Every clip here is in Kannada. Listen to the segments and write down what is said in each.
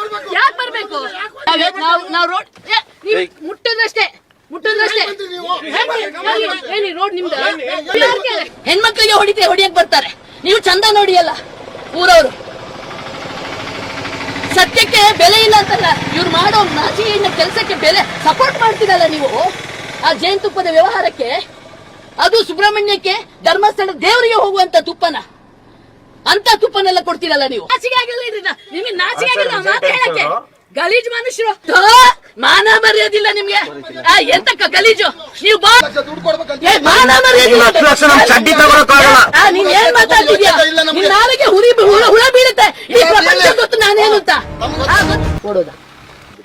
ಬರ್ಬೇಕು. ಯಾಕೆ ಬರ್ಬೇಕು? ನಾವು ನಾವು ರೋಡ್ ಮುಟ್ಟದಷ್ಟೇ? ಏನಿ ರೋಡ್ ನಿಮ್ದು? ಹೆಣ್ಮಕ್ಳಿಗೆ ಹೊಡಿತೆ ಹೊಡಿಯಕ್ ಬರ್ತಾರೆ. ನೀವು ಚಂದ ನೋಡಿ ಅಲ್ಲ ಊರವರು. ಸತ್ಯಕ್ಕೆ ಬೆಲೆ ಇಲ್ಲ ಅಂತಲ್ಲ ಇವ್ರು ಮಾಡೋ ನಾಚಿಕೆಯಿಂದ ಕೆಲಸಕ್ಕೆ ಬೆಲೆ ಸಪೋರ್ಟ್ ಮಾಡ್ತೀರಲ್ಲ ನೀವು? ಆ ಜೇನುತುಪ್ಪದ ವ್ಯವಹಾರಕ್ಕೆ ಅದು ಸುಬ್ರಹ್ಮಣ್ಯಕ್ಕೆ ಧರ್ಮಸ್ಥಳ ದೇವರಿಗೆ ಹೋಗುವಂತ ತುಪ್ಪನ. ಅಂತ ತುಪ್ಪನೆಲ್ಲ ಕೊಡ್ತೀರಲ್ಲ ನೀವು ನಾಚಿಕೆ ಆಗಿಲ್ಲ ಇದ್ರಿಂದ ನಿಮ್ಗೆ ನಾಚಿಕೆ ಆಗಿಲ್ಲ ಆ ಮಾತು ಹೇಳಕ್ಕೆ ಗಲೀಜ್ ಮನುಷ್ಯರು ಥೋ, ಮಾನ ಮರ್ಯಾದಿಲ್ಲ ನಿಮ್ಗೆ ಆ, ಎಂತಕ್ಕ ಗಲೀಜು ನೀವು ಬಾ ದುಡ್ಡು ಕೊಡ್ಬೇಕಂತ ಏ, ಮಾನ ಮರ್ಯಾದಿಲ್ಲ ಹತ್ತು ಲಕ್ಷ ನಮ್ ಚಡ್ಡಿ ತಗೊಳಕ್ಕಾಗಲ್ಲ. ಆ, ನೀನ್ ಏನ್ ಮಾತಾಡ್ತಿದ್ಯಾ. ನಿನ್ ನಾಲಿಗೆ ಹುರಿ ಹುಳ ಹುಳ ಬೀಳುತ್ತೆ ಈ ಪ್ರಪಂಚ. ಗೊತ್ತು ನಾನೇನು ಅಂತ ಆ, ಗೊತ್ತು. ಕೊಡೋದಾ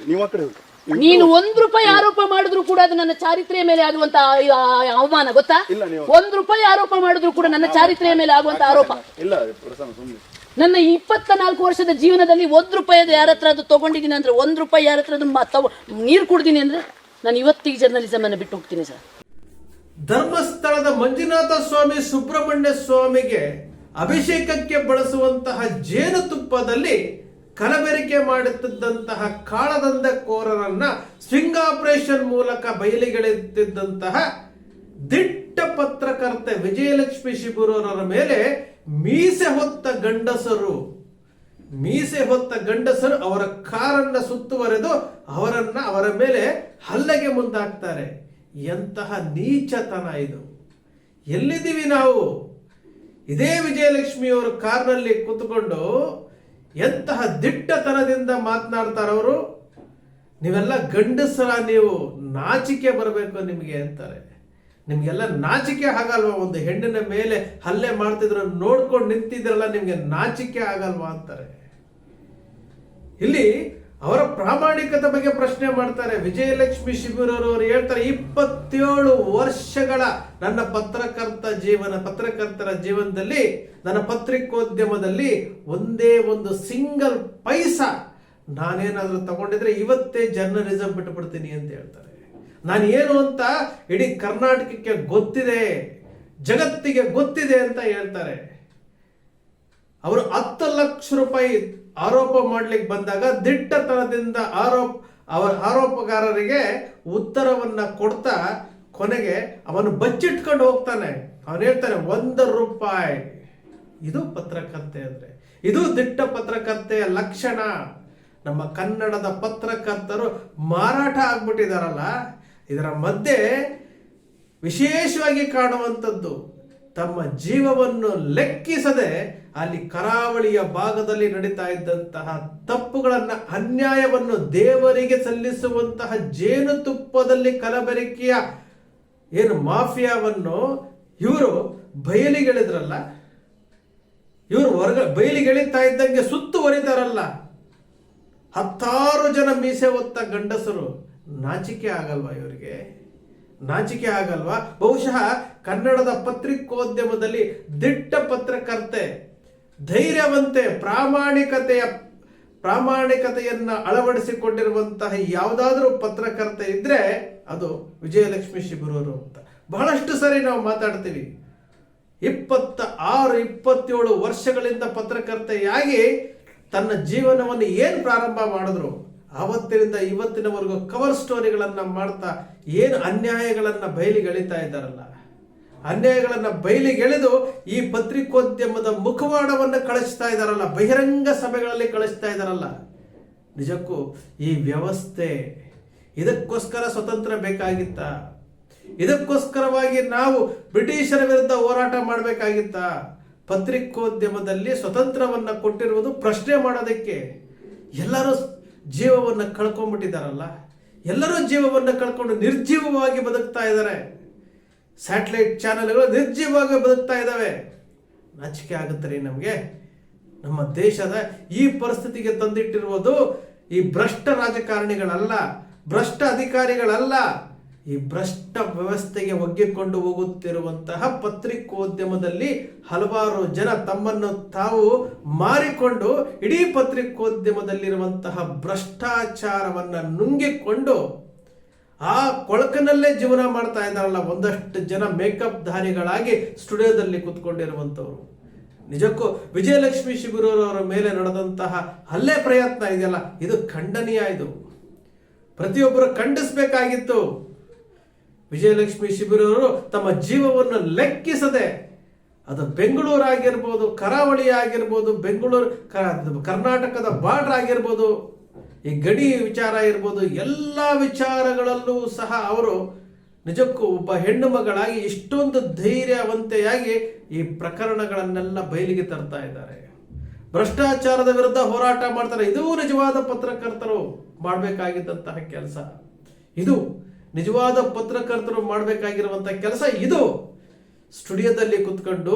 ನೀವು ಆ ಕಡೆ ಹೋಗಿ. ನೀನು ಒಂದ್ ರೂಪಾಯಿ ಆರೋಪ ಮಾಡಿದ್ರು ಕೂಡ ಅದು ನನ್ನ ಚಾರಿತ್ರೆಯ ಮೇಲೆ ಆಗುವಂತ ಆ, ಅವಮಾನ ಗೊತ್ತಾ ಇಲ್ಲ, ನೀವು- ಒಂದ್ ರೂಪಾಯಿ ಆರೋಪ ಮಾಡಿದ್ರು ಕೂಡ ನನ್ನ ಚಾರಿತ್ರೆಯ ಮೇಲೆ ಆಗುವಂತ ಆರೋಪ ಇಲ್ಲ ಪ್ರಸನ್ನ ಸುಮ್ಮನೆ ನನ್ನ ಇಪ್ಪತ್ತ ನಾಲ್ಕು ವರ್ಷದ ಜೀವನದಲ್ಲಿ ಒಂದು ರೂಪಾಯಿ ಯಾರ ಹತ್ರ ಅದು ತಗೊಂಡಿದ್ದೀನಿ ಅಂದ್ರೆ ಒಂದು ರೂಪಾಯಿ ಯಾರ ಹತ್ರ ತಗೊ ನೀರು ಕುಡ್ದೀನಿ ಅಂದ್ರೆ ನಾನು ಇವತ್ತಿಗೆ ಜರ್ನಲಿಸಮ್ ಅನ್ನ ಬಿಟ್ಟು ಹೋಗ್ತೀನಿ ಸರ್. ಧರ್ಮಸ್ಥಳದ ಮಂಜುನಾಥ ಸ್ವಾಮಿ ಸುಬ್ರಹ್ಮಣ್ಯ ಸ್ವಾಮಿಗೆ ಅಭಿಷೇಕಕ್ಕೆ ಬಳಸುವಂತಹ ಜೇನುತುಪ್ಪದಲ್ಲಿ ಕಲಬೆರಿಕೆ ಮಾಡುತ್ತಿದ್ದಂತಹ ಕಾಳದಂಧಕೋರರನ್ನ ಸ್ವಿಂಗ್ ಆಪರೇಷನ್ ಮೂಲಕ ಬಯಲಿಗೆಳೆಯುತ್ತಿದ್ದಂತಹ ದಿಟ್ಟ ಪತ್ರಕರ್ತೆ ವಿಜಯಲಕ್ಷ್ಮಿ ಶಿಬುರವರ ಮೇಲೆ ಮೀಸೆ ಹೊತ್ತ ಗಂಡಸರು, ಮೀಸೆ ಹೊತ್ತ ಗಂಡಸರು ಅವರ ಕಾರನ್ನ ಸುತ್ತುವರೆದು ಅವರನ್ನ ಅವರ ಮೇಲೆ ಹಲ್ಲೆಗೆ ಮುಂದಾಗ್ತಾರೆ ಎಂತಹ ನೀಚತನ ಇದು. ಎಲ್ಲಿದ್ದೀವಿ ನಾವು? ಇದೇ ವಿಜಯಲಕ್ಷ್ಮಿಯವರು ಕಾರ್ನಲ್ಲಿ ಕೂತ್ಕೊಂಡು ಎಂತಹ ದಿಟ್ಟತನದಿಂದ ಮಾತನಾಡ್ತಾರವರು ನೀವೆಲ್ಲ ಗಂಡಸರ ನೀವು ನಾಚಿಕೆ ಬರಬೇಕು ನಿಮಗೆ ಅಂತಾರೆ. ನಿಮ್ಗೆಲ್ಲ ನಾಚಿಕೆ ಆಗಲ್ವಾ? ಒಂದು ಹೆಣ್ಣಿನ ಮೇಲೆ ಹಲ್ಲೆ ಮಾಡ್ತಿದ್ರು ನೋಡ್ಕೊಂಡು ನಿಂತಿದ್ರಲ್ಲ, ನಿಮ್ಗೆ ನಾಚಿಕೆ ಆಗಲ್ವಾ ಅಂತಾರೆ. ಇಲ್ಲಿ ಅವರ ಪ್ರಾಮಾಣಿಕತೆ ಬಗ್ಗೆ ಪ್ರಶ್ನೆ ಮಾಡ್ತಾರೆ. ವಿಜಯಲಕ್ಷ್ಮಿ ಶಿಬಿರವರು ಅವರು ಹೇಳ್ತಾರೆ, ಇಪ್ಪತ್ತೇಳು ವರ್ಷಗಳ ನನ್ನ ಪತ್ರಕರ್ತ ಜೀವನ, ಪತ್ರಕರ್ತರ ಜೀವನದಲ್ಲಿ, ನನ್ನ ಪತ್ರಿಕೋದ್ಯಮದಲ್ಲಿ ಒಂದೇ ಒಂದು ಸಿಂಗಲ್ ಪೈಸಾ ನಾನೇನಾದರೂ ತಗೊಂಡಿದ್ರೆ ಇವತ್ತೇ ಜರ್ನಲಿಸಂ ಬಿಟ್ಟುಬಿಡ್ತೀನಿ ಅಂತ ಹೇಳ್ತಾರೆ. ನಾನು ಏನು ಅಂತ ಇಡೀ ಕರ್ನಾಟಕಕ್ಕೆ ಗೊತ್ತಿದೆ, ಜಗತ್ತಿಗೆ ಗೊತ್ತಿದೆ ಅಂತ ಹೇಳ್ತಾರೆ. ಅವರು ಹತ್ತು ಲಕ್ಷ ರೂಪಾಯಿ ಆರೋಪ ಮಾಡ್ಲಿಕ್ಕೆ ಬಂದಾಗ ದಿಟ್ಟತನದಿಂದ ಆರೋಪ, ಅವರ ಆರೋಪಗಾರರಿಗೆ ಉತ್ತರವನ್ನ ಕೊಡ್ತಾ ಕೊನೆಗೆ ಅವನು ಬಚ್ಚಿಟ್ಕೊಂಡು ಹೋಗ್ತಾನೆ. ಅವನು ಹೇಳ್ತಾನೆ, ಒಂದು ರೂಪಾಯಿ. ಇದು ಪತ್ರಕರ್ತೆ ಅಂದ್ರೆ. ಇದು ದಿಟ್ಟ ಪತ್ರಕರ್ತೆಯ ಲಕ್ಷಣ. ನಮ್ಮ ಕನ್ನಡದ ಪತ್ರಕರ್ತರು ಮಾರಾಟ ಆಗ್ಬಿಟ್ಟಿದಾರಲ್ಲ ಇದರ ಮಧ್ಯೆ ವಿಶೇಷವಾಗಿ ಕಾಣುವಂಥದ್ದು ತಮ್ಮ ಜೀವವನ್ನು ಲೆಕ್ಕಿಸದೆ ಅಲ್ಲಿ ಕರಾವಳಿಯ ಭಾಗದಲ್ಲಿ ನಡೀತಾ ಇದ್ದಂತಹ ತಪ್ಪುಗಳನ್ನು, ಅನ್ಯಾಯವನ್ನು ದೇವರಿಗೆ ಸಲ್ಲಿಸುವಂತಹ ಜೇನುತುಪ್ಪದಲ್ಲಿ ಕಲಬೆರಕೆಯ ಏನು ಮಾಫಿಯಾವನ್ನು ಇವರು ಬಯಲಿಗೆಳಿದ್ರಲ್ಲ, ಇವರು ಹೊರಗ ಬಯಲಿಗೆಳಿತಾ ಇದ್ದಂಗೆ ಸುತ್ತುವರಿತಾರಲ್ಲ ಹತ್ತಾರು ಜನ ಮೀಸೆ ಹೊತ್ತ ಗಂಡಸರು ನಾಚಿಕೆ ಆಗಲ್ವಾ ಇವರಿಗೆ? ನಾಚಿಕೆ ಆಗಲ್ವಾ? ಬಹುಶಃ ಕನ್ನಡದ ಪತ್ರಿಕೋದ್ಯಮದಲ್ಲಿ ದಿಟ್ಟ ಪತ್ರಕರ್ತೆ ಧೈರ್ಯವಂತೆ ಪ್ರಾಮಾಣಿಕತೆಯ, ಪ್ರಾಮಾಣಿಕತೆಯನ್ನ ಅಳವಡಿಸಿಕೊಂಡಿರುವಂತಹ ಯಾವುದಾದ್ರೂ ಪತ್ರಕರ್ತೆ ಇದ್ರೆ ಅದು ವಿಜಯಲಕ್ಷ್ಮಿ ಶಿಬಿರೂರು ಅಂತ. ಬಹಳಷ್ಟು ಸರಿ ನಾವು ಮಾತಾಡ್ತೀವಿ. ಇಪ್ಪತ್ತ ಆರು ಇಪ್ಪತ್ತೇಳು ವರ್ಷಗಳಿಂದ ಪತ್ರಕರ್ತೆಯಾಗಿ ತನ್ನ ಜೀವನವನ್ನು ಏನು ಪ್ರಾರಂಭ ಮಾಡಿದ್ರು? ಆವತ್ತಿನಿಂದ ಇವತ್ತಿನವರೆಗೂ ಕವರ್ ಸ್ಟೋರಿಗಳನ್ನು ಮಾಡ್ತಾ ಏನು ಅನ್ಯಾಯಗಳನ್ನ ಬಯಲಿಗೆಳಿತಾ ಇದ್ದಾರಲ್ಲ? ಅನ್ಯಾಯಗಳನ್ನು ಬಯಲಿಗೆಳೆದು ಈ ಪತ್ರಿಕೋದ್ಯಮದ ಮುಖವಾಡವನ್ನು ಕಳಿಸ್ತಾ ಇದ್ದಾರಲ್ಲ? ಬಹಿರಂಗ ಸಭೆಗಳಲ್ಲಿ ಕಳಿಸ್ತಾ ಇದ್ದಾರಲ್ಲ? ನಿಜಕ್ಕೂ ಈ ವ್ಯವಸ್ಥೆ ಇದಕ್ಕೋಸ್ಕರ ಸ್ವತಂತ್ರ ಬೇಕಾಗಿತ್ತ? ಇದಕ್ಕೋಸ್ಕರವಾಗಿ ನಾವು ಬ್ರಿಟಿಷರ ವಿರುದ್ಧ ಹೋರಾಟ ಮಾಡಬೇಕಾಗಿತ್ತ? ಪತ್ರಿಕೋದ್ಯಮದಲ್ಲಿ ಸ್ವತಂತ್ರವನ್ನ ಕೊಟ್ಟಿರುವುದು ಪ್ರಶ್ನೆ ಮಾಡೋದಕ್ಕೆ? ಎಲ್ಲರೂ ಜೀವವನ್ನು ಕಳ್ಕೊಂಡ್ಬಿಟ್ಟಿದ್ದಾರಲ್ಲ ಎಲ್ಲರೂ ಜೀವವನ್ನು ಕಳ್ಕೊಂಡು ನಿರ್ಜೀವವಾಗಿ ಬದುಕ್ತಾ ಇದ್ದಾರೆ. ಸ್ಯಾಟಲೈಟ್ ಚಾನೆಲ್ಗಳು ನಿರ್ಜೀವವಾಗಿ ಬದುಕ್ತಾ ಇದ್ದಾವೆ. ನಾಚಿಕೆ ಆಗುತ್ತೆ ರೀ ನಮಗೆ? ನಮ್ಮ ದೇಶದ ಈ ಪರಿಸ್ಥಿತಿಗೆ ತಂದಿಟ್ಟಿರುವುದು ಈ ಭ್ರಷ್ಟ ರಾಜಕಾರಣಿಗಳಲ್ಲ, ಭ್ರಷ್ಟ ಅಧಿಕಾರಿಗಳಲ್ಲ. ಈ ಭ್ರಷ್ಟ ವ್ಯವಸ್ಥೆಗೆ ಒಗ್ಗಿಕೊಂಡು ಹೋಗುತ್ತಿರುವಂತಹ ಪತ್ರಿಕೋದ್ಯಮದಲ್ಲಿ ಹಲವಾರು ಜನ ತಮ್ಮನ್ನು ತಾವು ಮಾರಿಕೊಂಡು ಇಡೀ ಪತ್ರಿಕೋದ್ಯಮದಲ್ಲಿರುವಂತಹ ಭ್ರಷ್ಟಾಚಾರವನ್ನು ನುಂಗಿಕೊಂಡು ಆ ಕೊಳಕನಲ್ಲೇ ಜೀವನ ಮಾಡ್ತಾ ಇದ್ದಾರಲ್ಲ ಒಂದಷ್ಟು ಜನ ಮೇಕಪ್ ಧಾರಿಗಳಾಗಿ ಸ್ಟುಡಿಯೋದಲ್ಲಿ ಕೂತ್ಕೊಂಡಿರುವಂಥವ್ರು. ನಿಜಕ್ಕೂ ವಿಜಯಲಕ್ಷ್ಮಿ ಶಿಬಿರವರ ಮೇಲೆ ನಡೆದಂತಹ ಹಲ್ಲೆ ಪ್ರಯತ್ನ ಇದೆಯಲ್ಲ, ಇದು ಖಂಡನೀಯ ಇದು. ಪ್ರತಿಯೊಬ್ಬರು ಖಂಡಿಸಬೇಕಾಗಿತ್ತು. ವಿಜಯಲಕ್ಷ್ಮಿ ಶಿಬಿರವರು ತಮ್ಮ ಜೀವವನ್ನು ಲೆಕ್ಕಿಸದೆ ಅದು ಬೆಂಗಳೂರು ಆಗಿರ್ಬೋದು ಕರಾವಳಿ ಆಗಿರ್ಬೋದು ಬೆಂಗಳೂರು ಕರ್ನಾಟಕದ ಬಾರ್ಡರ್ ಆಗಿರ್ಬೋದು, ಈ ಗಡಿ ವಿಚಾರ ಇರ್ಬೋದು, ಎಲ್ಲ ವಿಚಾರಗಳಲ್ಲೂ ಸಹ ಅವರು ನಿಜಕ್ಕೂ ಒಬ್ಬ ಹೆಣ್ಣು ಮಗಳಾಗಿ ಇಷ್ಟೊಂದು ಧೈರ್ಯವಂತೆಯಾಗಿ ಈ ಪ್ರಕರಣಗಳನ್ನೆಲ್ಲ ಬಯಲಿಗೆ ತರ್ತಾ ಇದ್ದಾರೆ. ಭ್ರಷ್ಟಾಚಾರದ ವಿರುದ್ಧ ಹೋರಾಟ ಮಾಡ್ತಾರೆ. ಇದು ನಿಜವಾದ ಪತ್ರಕರ್ತರು ಮಾಡಬೇಕಾಗಿದ್ದಂತಹ ಕೆಲಸ. ಇದು ನಿಜವಾದ ಪತ್ರಕರ್ತರು ಮಾಡಬೇಕಾಗಿರುವಂಥ ಕೆಲಸ ಇದು. ಸ್ಟುಡಿಯೋದಲ್ಲಿ ಕುತ್ಕೊಂಡು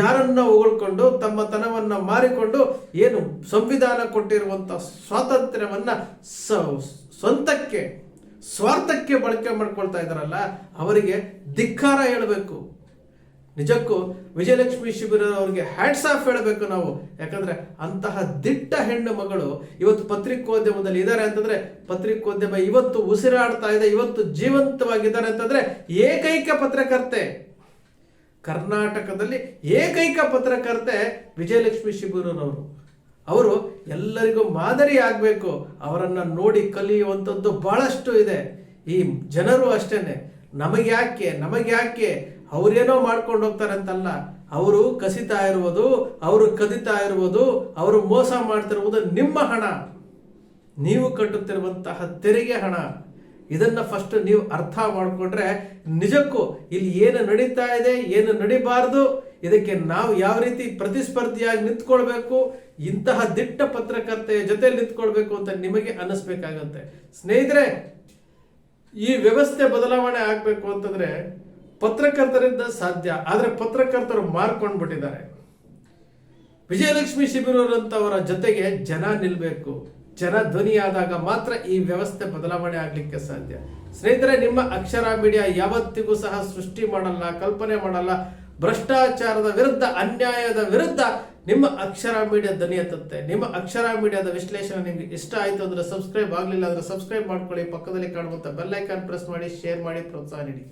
ಯಾರನ್ನ ಹೊಗಳ್ಕೊಂಡು ತಮ್ಮ ತನವನ್ನ ಮಾರಿಕೊಂಡು ಏನು ಸಂವಿಧಾನ ಕೊಟ್ಟಿರುವಂಥ ಸ್ವಾತಂತ್ರ್ಯವನ್ನ ಸ್ವಂತಕ್ಕೆ, ಸ್ವಾರ್ಥಕ್ಕೆ ಬಳಕೆ ಮಾಡ್ಕೊಳ್ತಾ ಇದ್ದಾರಲ್ಲ, ಅವರಿಗೆ ಧಿಕ್ಕಾರ ಹೇಳಬೇಕು. ನಿಜಕ್ಕೂ ವಿಜಯಲಕ್ಷ್ಮಿ ಶಿಬಿರ ಅವ್ರಿಗೆ ಹ್ಯಾಟ್ಸ್ ಆಫ್ ಹೇಳಬೇಕು ನಾವು. ಯಾಕಂದ್ರೆ ಅಂತಹ ದಿಟ್ಟ ಹೆಣ್ಣು ಮಗಳು ಇವತ್ತು ಪತ್ರಿಕೋದ್ಯಮದಲ್ಲಿ ಇದ್ದಾರೆ ಅಂತಂದ್ರೆ ಪತ್ರಿಕೋದ್ಯಮ ಇವತ್ತು ಉಸಿರಾಡ್ತಾ ಇದೆ, ಇವತ್ತು ಜೀವಂತವಾಗಿದ್ದಾರೆ ಅಂತಂದ್ರೆ ಏಕೈಕ ಪತ್ರಕರ್ತೆ. ಕರ್ನಾಟಕದಲ್ಲಿ ಏಕೈಕ ಪತ್ರಕರ್ತೆ ವಿಜಯಲಕ್ಷ್ಮಿ ಶಿಬಿರನವರು. ಅವರು ಎಲ್ಲರಿಗೂ ಮಾದರಿ ಆಗಬೇಕು, ಅವರನ್ನ ನೋಡಿ ಕಲಿಯುವಂಥದ್ದು ಬಹಳಷ್ಟು ಇದೆ. ಈ ಜನರು ಅಷ್ಟೇ ನಮಗೆ ಯಾಕೆ ನಮಗೆ ಯಾಕೆ ಅವ್ರೇನೋ ಮಾಡ್ಕೊಂಡು ಹೋಗ್ತಾರೆ ಅಂತಲ್ಲ ಅವರು ಕಸಿತಾ ಇರುವುದು, ಅವರು ಕದಿತಾ ಇರುವುದು, ಅವರು ಮೋಸ ಮಾಡ್ತಿರುವುದು ನಿಮ್ಮ ಹಣ. ನೀವು ಕಟ್ಟುತ್ತಿರುವಂತಹ ತೆರಿಗೆ ಹಣ. ಇದನ್ನ ಫಸ್ಟ್ ನೀವು ಅರ್ಥ ಮಾಡಿಕೊಂಡ್ರೆ ನಿಜಕ್ಕೂ ಇಲ್ಲಿ ಏನು ನಡೀತಾ ಇದೆ, ಏನು ನಡಿಬಾರದು, ಇದಕ್ಕೆ ನಾವು ಯಾವ ರೀತಿ ಪ್ರತಿಸ್ಪರ್ಧಿಯಾಗಿ ನಿಂತ್ಕೊಳ್ಬೇಕು, ಇಂತಹ ದಿಟ್ಟ ಪತ್ರಕರ್ತೆಯ ಜೊತೆ ನಿಂತ್ಕೊಳ್ಬೇಕು ಅಂತ ನಿಮಗೆ ಅನ್ನಿಸ್ಬೇಕಾಗತ್ತೆ. ಸ್ನೇಹಿತರೆ, ಈ ವ್ಯವಸ್ಥೆ ಬದಲಾವಣೆ ಆಗಬೇಕು ಅಂತಂದ್ರೆ ಪತ್ರಕರ್ತರಿಂದ ಸಾಧ್ಯ, ಆದ್ರೆ ಪತ್ರಕರ್ತರು ಮಾರ್ಕೊಂಡ್ಬಿಟ್ಟಿದ್ದಾರೆ. ವಿಜಯಲಕ್ಷ್ಮಿ ಶಿಬಿರರಂತವರ ಜೊತೆಗೆ ಜನ ನಿಲ್ಬೇಕು, ಜನ ಧ್ವನಿಯಾದಾಗ ಮಾತ್ರ ಈ ವ್ಯವಸ್ಥೆ ಬದಲಾವಣೆ ಆಗ್ಲಿಕ್ಕೆ ಸಾಧ್ಯ. ಸ್ನೇಹಿತರೆ, ನಿಮ್ಮ ಅಕ್ಷರ ಮೀಡಿಯಾ ಯಾವತ್ತಿಗೂ ಸಹ ಸೃಷ್ಟಿ ಮಾಡಲ್ಲ, ಕಲ್ಪನೆ ಮಾಡಲ್ಲ, ಭ್ರಷ್ಟಾಚಾರದ ವಿರುದ್ಧ, ಅನ್ಯಾಯದ ವಿರುದ್ಧ ನಿಮ್ಮ ಅಕ್ಷರ ಮೀಡಿಯಾ ಧ್ವನಿ ಎತ್ತುತ್ತೆ. ನಿಮ್ಮ ಅಕ್ಷರ ಮೀಡಿಯಾದ ವಿಶ್ಲೇಷಣೆ ನಿಮ್ಗೆ ಇಷ್ಟ ಆಯ್ತು ಅಂದ್ರೆ ಸಬ್ಸ್ಕ್ರೈಬ್ ಆಗಲಿಲ್ಲ ಅಂದ್ರೆ ಸಬ್ಸ್ಕ್ರೈಬ್ ಮಾಡ್ಕೊಳ್ಳಿ. ಪಕ್ಕದಲ್ಲಿ ಕಾಣುವಂತ ಬೆಲ್ಲೈಕಾನ್ ಪ್ರೆಸ್ ಮಾಡಿ ಶೇರ್ ಮಾಡಿ, ಪ್ರೋತ್ಸಾಹ ನೀಡಿ.